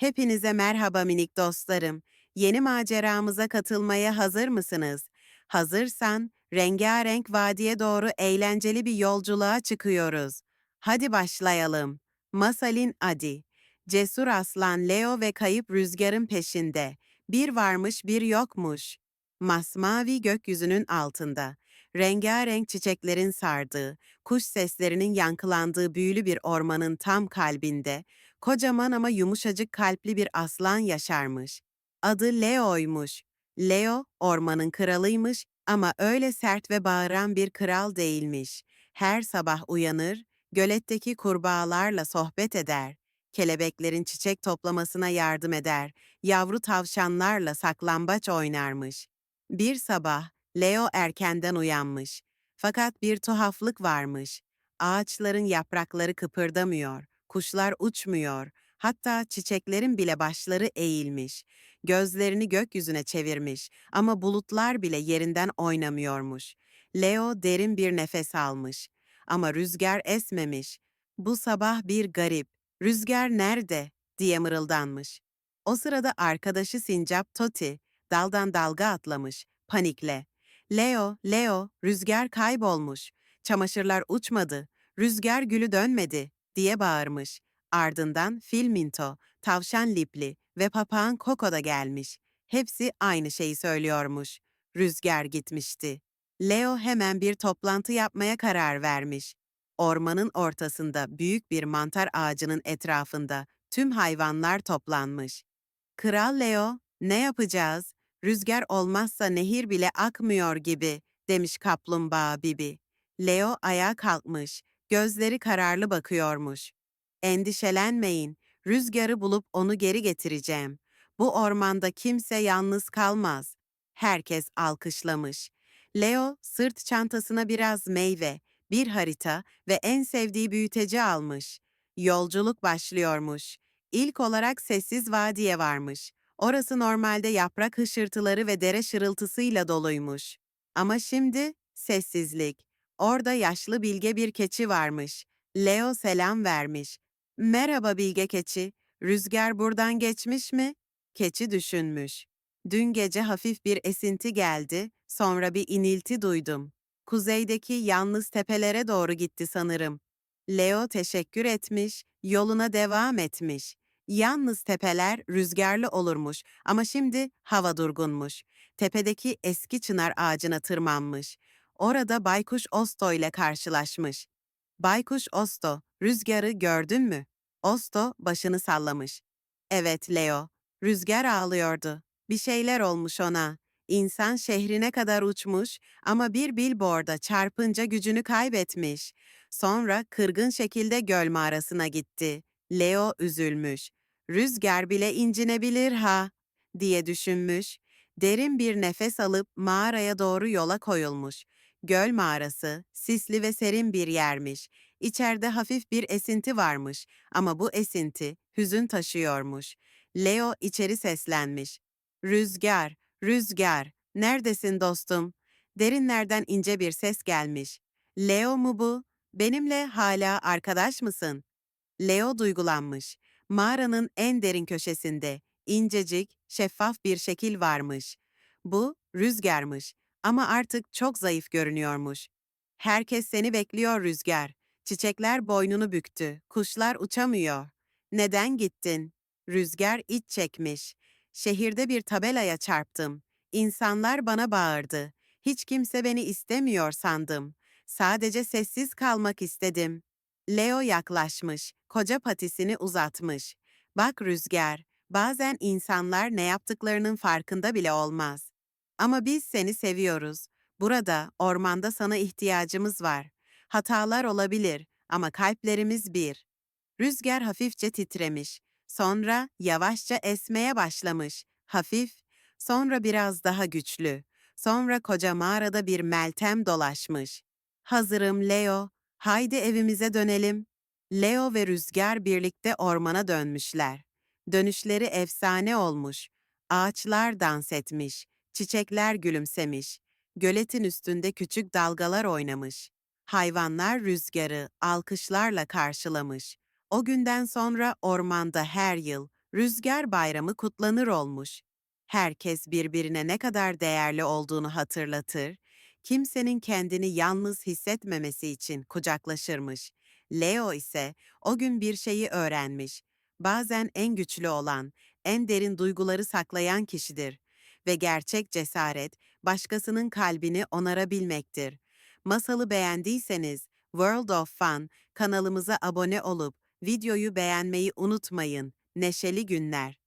Hepinize merhaba minik dostlarım. Yeni maceramıza katılmaya hazır mısınız? Hazırsan rengarenk vadiye doğru eğlenceli bir yolculuğa çıkıyoruz. Hadi başlayalım. Masalin Adi. Cesur aslan Leo ve kayıp rüzgarın peşinde. Bir varmış bir yokmuş. Masmavi gökyüzünün altında. Rengarenk çiçeklerin sardığı, kuş seslerinin yankılandığı büyülü bir ormanın tam kalbinde Kocaman ama yumuşacık kalpli bir aslan yaşarmış. Adı Leo'ymuş. Leo, ormanın kralıymış ama öyle sert ve bağıran bir kral değilmiş. Her sabah uyanır, göletteki kurbağalarla sohbet eder. Kelebeklerin çiçek toplamasına yardım eder. Yavru tavşanlarla saklambaç oynarmış. Bir sabah Leo erkenden uyanmış. Fakat bir tuhaflık varmış. Ağaçların yaprakları kıpırdamıyor. Kuşlar uçmuyor, hatta çiçeklerin bile başları eğilmiş. Gözlerini gökyüzüne çevirmiş ama bulutlar bile yerinden oynamıyormuş. Leo derin bir nefes almış ama rüzgar esmemiş. Bu sabah bir garip, rüzgar nerede diye mırıldanmış. O sırada arkadaşı Sincap Toti daldan dalga atlamış, panikle. Leo, Leo, rüzgar kaybolmuş. Çamaşırlar uçmadı, rüzgar gülü dönmedi diye bağırmış. Ardından Fil Minto, Tavşan Lipli ve Papağan Koko da gelmiş. Hepsi aynı şeyi söylüyormuş. Rüzgar gitmişti. Leo hemen bir toplantı yapmaya karar vermiş. Ormanın ortasında büyük bir mantar ağacının etrafında tüm hayvanlar toplanmış. Kral Leo, ne yapacağız? Rüzgar olmazsa nehir bile akmıyor gibi, demiş kaplumbağa Bibi. Leo ayağa kalkmış, gözleri kararlı bakıyormuş. Endişelenmeyin, rüzgarı bulup onu geri getireceğim. Bu ormanda kimse yalnız kalmaz. Herkes alkışlamış. Leo sırt çantasına biraz meyve, bir harita ve en sevdiği büyüteci almış. Yolculuk başlıyormuş. İlk olarak sessiz vadiye varmış. Orası normalde yaprak hışırtıları ve dere şırıltısıyla doluymuş. Ama şimdi sessizlik. Orada yaşlı bilge bir keçi varmış. Leo selam vermiş. Merhaba bilge keçi, rüzgar buradan geçmiş mi? Keçi düşünmüş. Dün gece hafif bir esinti geldi, sonra bir inilti duydum. Kuzeydeki yalnız tepelere doğru gitti sanırım. Leo teşekkür etmiş, yoluna devam etmiş. Yalnız tepeler rüzgarlı olurmuş ama şimdi hava durgunmuş. Tepedeki eski çınar ağacına tırmanmış. Orada Baykuş Osto ile karşılaşmış. Baykuş Osto, rüzgarı gördün mü? Osto başını sallamış. Evet Leo, rüzgar ağlıyordu. Bir şeyler olmuş ona. İnsan şehrine kadar uçmuş ama bir billboard'a çarpınca gücünü kaybetmiş. Sonra kırgın şekilde göl mağarasına gitti. Leo üzülmüş. Rüzgar bile incinebilir ha, diye düşünmüş. Derin bir nefes alıp mağaraya doğru yola koyulmuş. Göl mağarası, sisli ve serin bir yermiş. İçeride hafif bir esinti varmış ama bu esinti hüzün taşıyormuş. Leo içeri seslenmiş. Rüzgar, rüzgar, neredesin dostum? Derinlerden ince bir ses gelmiş. Leo mu bu? Benimle hala arkadaş mısın? Leo duygulanmış. Mağaranın en derin köşesinde incecik, şeffaf bir şekil varmış. Bu rüzgarmış ama artık çok zayıf görünüyormuş. Herkes seni bekliyor rüzgar. Çiçekler boynunu büktü, kuşlar uçamıyor. Neden gittin? Rüzgar iç çekmiş. Şehirde bir tabelaya çarptım. İnsanlar bana bağırdı. Hiç kimse beni istemiyor sandım. Sadece sessiz kalmak istedim. Leo yaklaşmış, koca patisini uzatmış. Bak Rüzgar, bazen insanlar ne yaptıklarının farkında bile olmaz. Ama biz seni seviyoruz. Burada, ormanda sana ihtiyacımız var. Hatalar olabilir ama kalplerimiz bir. Rüzgar hafifçe titremiş. Sonra yavaşça esmeye başlamış. Hafif, sonra biraz daha güçlü. Sonra koca mağarada bir meltem dolaşmış. Hazırım Leo, haydi evimize dönelim. Leo ve Rüzgar birlikte ormana dönmüşler. Dönüşleri efsane olmuş. Ağaçlar dans etmiş, çiçekler gülümsemiş, göletin üstünde küçük dalgalar oynamış. Hayvanlar rüzgarı alkışlarla karşılamış. O günden sonra ormanda her yıl Rüzgar bayramı kutlanır olmuş. Herkes birbirine ne kadar değerli olduğunu hatırlatır, kimsenin kendini yalnız hissetmemesi için kucaklaşırmış. Leo ise o gün bir şeyi öğrenmiş. Bazen en güçlü olan, en derin duyguları saklayan kişidir ve gerçek cesaret başkasının kalbini onarabilmektir. Masalı beğendiyseniz World of Fun kanalımıza abone olup videoyu beğenmeyi unutmayın. Neşeli günler.